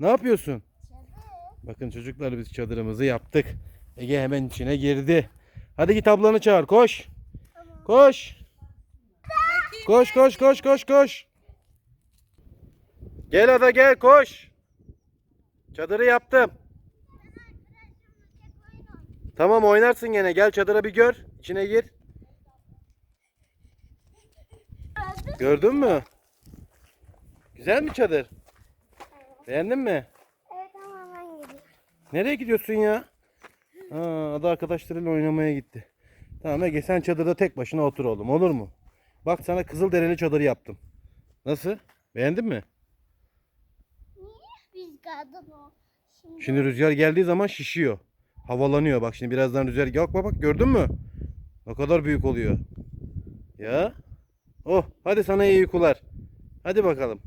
Ne yapıyorsun? Çadır. Bakın çocuklar biz çadırımızı yaptık. Ege hemen içine girdi. Hadi git ablanı çağır koş. Koş. Koş koş koş koş koş. Gel ada gel koş. Çadırı yaptım. Tamam oynarsın gene. Gel çadıra bir gör. İçine gir. Gördün mü? Güzel mi çadır? Beğendin mi? Evet ama ben gidiyorum. Nereye gidiyorsun ya? Aa, ada arkadaşlarıyla oynamaya gitti. Tamam Ege sen çadırda tek başına otur oğlum olur mu? Bak sana Kızılderili çadır yaptım. Nasıl? Beğendin mi? Niye o? Şimdi Şimdi rüzgar geldiği zaman şişiyor. Havalanıyor. Bak şimdi birazdan rüzgar... Bak bak bak gördün mü? Ne kadar büyük oluyor. Ya. Oh hadi sana iyi uykular. Hadi bakalım.